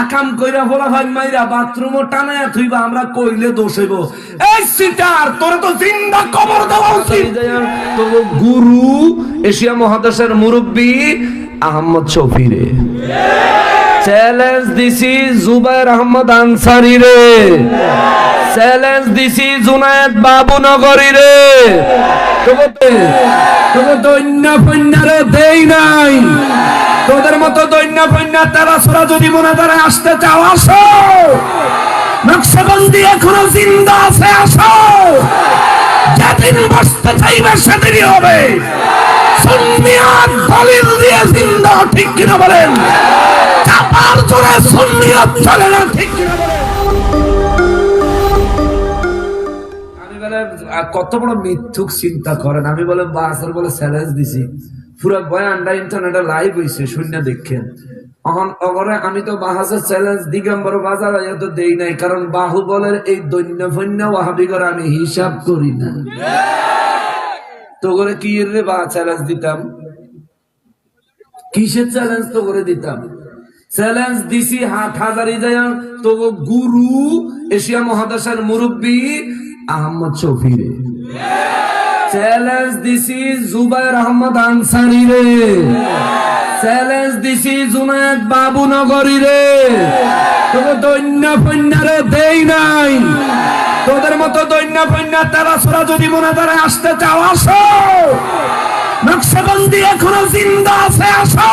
আকাম কইরা বলা ভাই মাইরা বাথরুমও টানায়া থুইবা, আমরা কইলে দোষ এই সিটার, তোরে তো জিন্দা কবর দেওয়া উচিত। তো গুরু এশিয়া মহাদেশের মুরব্বী আহমদ শফিরে। চ্যালেঞ্জ দিছি জুবাইর আহমদ আনসারি রে চ্যালেঞ্জ দিছি জুনায়েদ বাবু নগরী রে তোকে দৈন্য ফন্যারে দেই নাই। তোদের মতো দৈন্য ফন্যা তারা সোরা যদি মনে ধরে আসতে চাও, আসো। নকশবন্দি এখনও জিন্দা আছে, আসো। যেদিন বসতে চাইবে সেদিনই হবে। সুন্নিয়াত দলিল দিয়ে জিন্দা, ঠিক কিনা বলেন? চাপার জোরে সুন্নিয়াত চলে না, ঠিক আমি বলে? কত বড় মিথ্যুক চিন্তা করেন। আমি বলে বাসের বলে চ্যালেঞ্জ দিছি। পুরো বয়ানটা ইন্টারনেটে লাইভ হইছে শূন্য দেখেন। এখন অগরে আমি তো বাহাসের চ্যালেঞ্জ দিগম্বর বাজার তো দেই নাই, কারণ বাহুবলের এই দৈন্য ফৈন্য ওয়াহাবিগর আমি হিসাব করি না। তো করে কি রে বা চ্যালেঞ্জ দিতাম? কিসের চ্যালেঞ্জ তো করে দিতাম? চ্যালেঞ্জ দিছি হাট হাজারি যায়। তো গুরু এশিয়া মহাদেশের মুরব্বী আহমদ শফিরে চ্যালেঞ্জ দিছি জুবাইর আহমদ আনসারি রে। চ্যালেঞ্জ দিছি জুনায়েদ বাবু নগরী রে। তোকে দৈন্য ফন্যারে দেই নাই। তোদের মতো দৈন্য ফন্যা তারা সোরা যদি মনে ধরে আসতে চাও, আসো। নকশবন্দি এখনও জিন্দা আছে, আসো।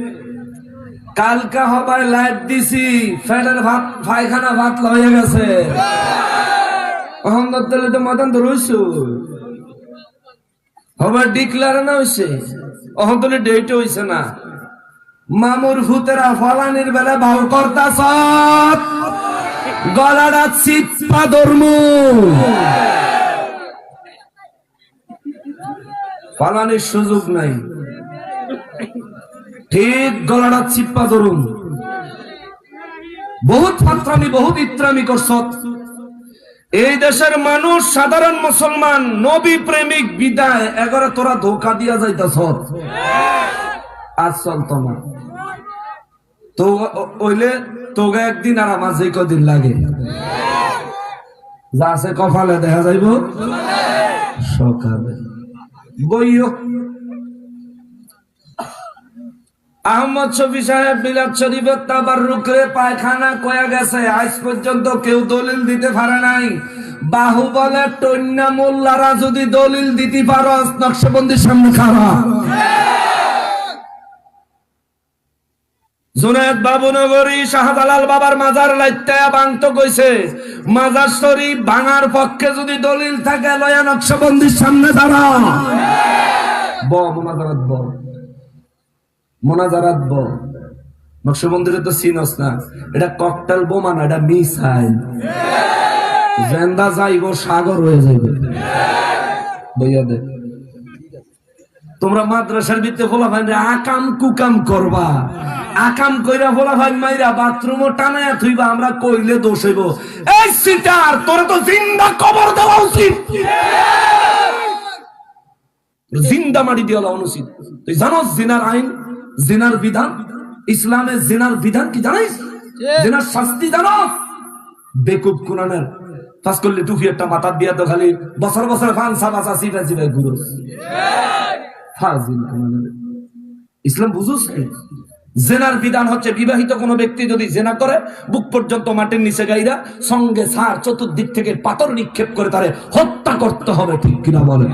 কালকা হবায় লাইট দিছি ফ্যাটের ভাত, পায়খানা ভাত লয়ে গেছে। অহমদ তেলে তো মতন তো হবার ডিক্লার না হইছে। অহন্তলে ডেট হইছে না। মামুর ভূতেরা ফলানির বেলা ভাও করতাছ গলাটা চিপা ধর্মু। পালানির সুযোগ নাই। ঠিক গলাটা চিপ্পা ধরুন। বহুত ফাত্রামি, বহুত ইত্রামি করছ। এই দেশের মানুষ, সাধারণ মুসলমান, নবী প্রেমিক, বিদায়, এগারো তোরা ধোকা দিয়া যাইতাছ। আজ চলত না তো ওইলে তোগে একদিন আর আমার যে কদিন লাগে। যা আছে কপালে দেখা যাইব। সকালে। বইও আহমদ শফি সাহেব মিলাদ শরীফের তাবার রুকরে পায়খানা কয়া গেছে। আজ পর্যন্ত কেউ দলিল দিতে পারে নাই। বাহুবলের টন্যা মোল্লারা যদি দলিল দিতে পারো, নকশবন্দির সামনে খাওয়া জুনায়দ বাবুনগরী শাহজালাল বাবার মাজার লাইত্যায়া বাংতো কইছে, মাজার শরীফ ভাঙার পক্ষে যদি দলিল থাকে, লয়া নকশবন্দির সামনে দাঁড়া। ব মোনাজারাত ব মোনাজারাত ব নকশবন্দিরে তো না। এটা ককটেল বোমা না, এটা মিসাইল জেন্দা যাইব, সাগর হয়ে বইয়া দে। তোমরা মাদ্রাসার ভিতরে ফোলা ভাই আকাম কুকাম করবা। আকাম কইরা ফোলা ভাই মাইরা বাথরুমও টানায়া থইবা, আমরা কইলে দোষ হইব। এই সিটার, তোরে তো জিন্দা কবর দেওয়া উচিত। জিন্দা মাটি দেওয়া অনুচিত। তুই জানোস জিনার আইন? জিনার বিধান? ইসলামের জিনার বিধান কি জানিস? জিনার শাস্তি জানোস? বেকুব কুনানের। পাস করলে টুপি একটা মাথার দিয়া তো খালি বছর বছর ফান সাবাসা সিফা ঘুরোস। ফাজিল কুনানের। ইসলাম বুঝোস জেনার বিধান হচ্ছে বিবাহিত কোনো ব্যক্তি যদি জেনা করে বুক পর্যন্ত মাটির নিচে গাইরা সঙ্গে সার চতুর্দিক থেকে পাথর নিক্ষেপ করে তারে হত্যা করতে হবে ঠিক কিনা বলে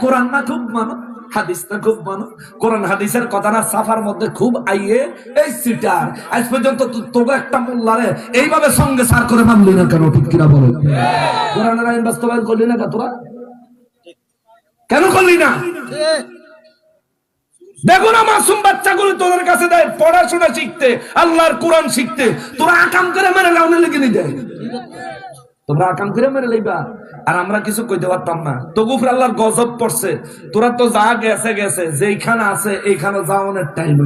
কোরআন না খুব মানো হাদিস না খুব মানো কোরআন হাদিসের কথা না, সাফার মধ্যে খুব আইয়ে, এই সিটার। আজ পর্যন্ত তোকে একটা মোল্লারে এইভাবে সঙ্গে সার করে মানলি না কেন, ঠিক কিনা কোরআনের আইন বাস্তবায়ন করলি না তোরা? কেন করলি না? দেখো না, মাসুম তোদের কাছে দেয় পড়াশোনা শিখতে, আল্লাহর কোরআন শিখতে। তোরা আকাম করে মেরে লাউনে লেগে নি দেয় তোমরা আকাম মেরে লইবা। আর আমরা কিছু কইতে পারতাম না। তবু আল্লাহর গজব পড়ছে। তোরা তো যা গেছে গেছে, যেইখানে আছে, এইখানে যাওয়ানোর টাইম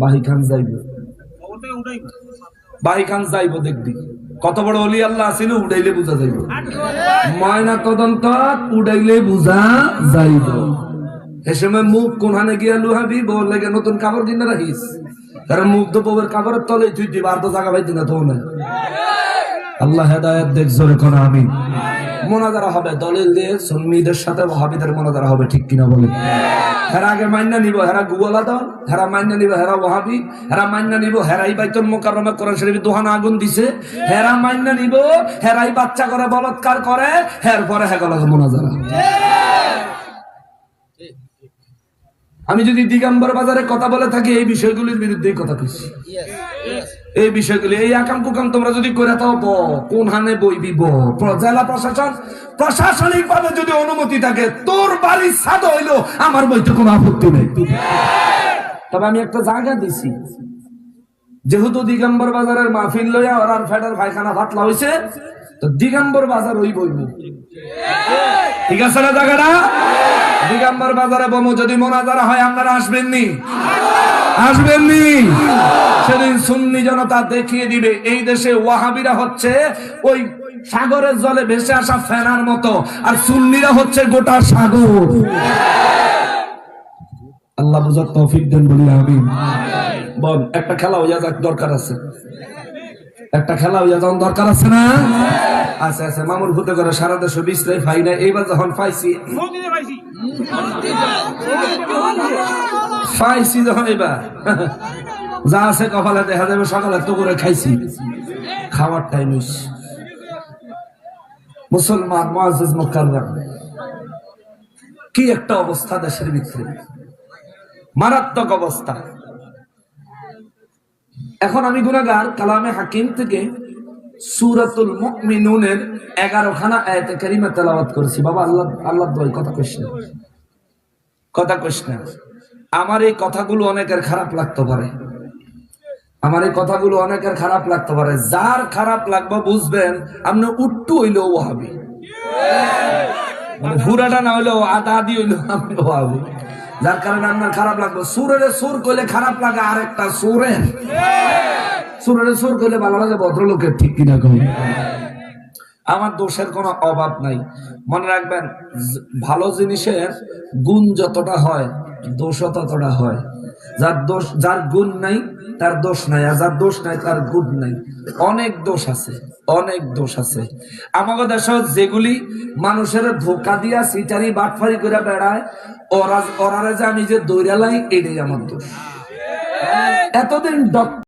বাহি খান যাইব। বাহি যাইব দেখবি। কত বড় অলি আল্লাহ ছিল উড়াইলে বুঝা যাইব। ময়না তদন্ত উড়াইলে বুঝা যাইব। এ সময় মুখ কোনখানে গিয়া লুহাবি বল লেগে নতুন কাপড় কিনে রাখিস। কারণ মুখ বউয়ের কাপড়ের তলে তুই দিবা। আর তো জায়গা পাইতি না তো না। আল্লাহ হেদায়ত দেখ, জোরে কোন আমি মোনাজারা হবে, দলিল দিয়ে সুন্নিদের সাথে ওহাবিদের মোনাজারা হবে, ঠিক কিনা বলে হেরা আগে মাইনা নিব, হেরা গুগলা দাও হেরা মাইনা নিব, হেরা ওহাবি হেরা মাইনা নিব, হেরাই বাইতুল মোকাররমে কোরআন শরীফ দোহান আগুন দিছে। হেরা মাইনা নিব, হেরাই বাচ্চা করে বলৎকার করে হের পরে হেগলা মোনাজারা। আমি যদি দিগম্বর বাজারে কথা বলে থাকি, এই বিষয়গুলির বিরুদ্ধেই কথা কইছি। এই বিষয়গুলি এই আকাম কুকাম তোমরা যদি করে থাও, ব কোন হানে বইবি ব প্র- জেলা প্রশাসন প্রশাসনিক ভাবে যদি অনুমতি থাকে, তোর বাড়ির সাদ হইল, আমার বইতে কোনো আপত্তি নেই। তবে আমি একটা জায়গা দিছি। যেহেতু দিগম্বর বাজারের মাহফিল লইয়া ওরার ফেডার পায়খানা ফাটলা হইছে, তো দিগম্বর বাজার ওই বইব ঠিক আছে না জায়গাটা? দিগম্বর বাজারে বমু, যদি মোনাজারা হয়, আপনারা আসবেননি। আসবেননি। সেদিন সুন্নি জনতা দেখিয়ে দিবে, এই দেশে ওয়াহাবিরা হচ্ছে ওই সাগরের জলে ভেসে আসা ফেনার মতো, আর সুন্নিরা হচ্ছে গোটা সাগর। আল্লাহ বুঝার তৌফিক দেন বলি আমি বল, একটা খেলা হইয়া যাক, দরকার আছে। একটা খেলা হইয়া যাওয়ার দরকার আছে না? আচ্ছা আচ্ছা মামুর ভূতে করে সারা দেশে বিশ্রাই পাই না এইবার যখন পাইছি। যা আছে কপালে দেখা যাবে, সকালে তো করে খাইছি। খাওয়ার টাইম মুসলমান কি একটা অবস্থা দেশের ভিতরে। মারাত্মক অবস্থা। এখন আমি গুনাগার কালামে হাকিম থেকে সুরাতুল মুমিনুনের এগারো খানা আয়াতে কারিমা তেলাওয়াত করেছি। বাবা, আল্লাহ আল্লাহ দয় কথা কইস না। কথা কইস না। আমার এই কথাগুলো অনেকের খারাপ লাগতে পারে। আমার এই কথাগুলো অনেকের খারাপ লাগতে পারে। যার খারাপ লাগবে বুঝবেন, আপনি উট্টু হইলেও ওহাবি মানে পুরাটা না হইলেও আধা আদি হইলেও আমি ওহাবি যার কারণে আপনার খারাপ লাগবে। সুরের সুর কইলে খারাপ লাগে আরেকটা সুরের। সুরের সুর কইলে ভালো লাগে, ভদ্রলোকের ঠিক কিনা কই? আমার দোষের কোনো অভাব নাই। মনে রাখবেন ভালো জিনিসের গুণ যতটা হয়, দোষও ততটা হয়। যার দোষ, যার গুণ নাই, তার দোষ নাই, আর যার দোষ নাই, তার গুণ নাই। অনেক দোষ আছে, অনেক দোষ আছে। আমাকে দেশ যেগুলি মানুষের ধোকা দিয়া সিটারি বাটফারি করে বেড়ায়, ওরা ওরারে যে আমি যে দৌড়ালাই এটাই আমার দোষ। এতদিন ডক্টর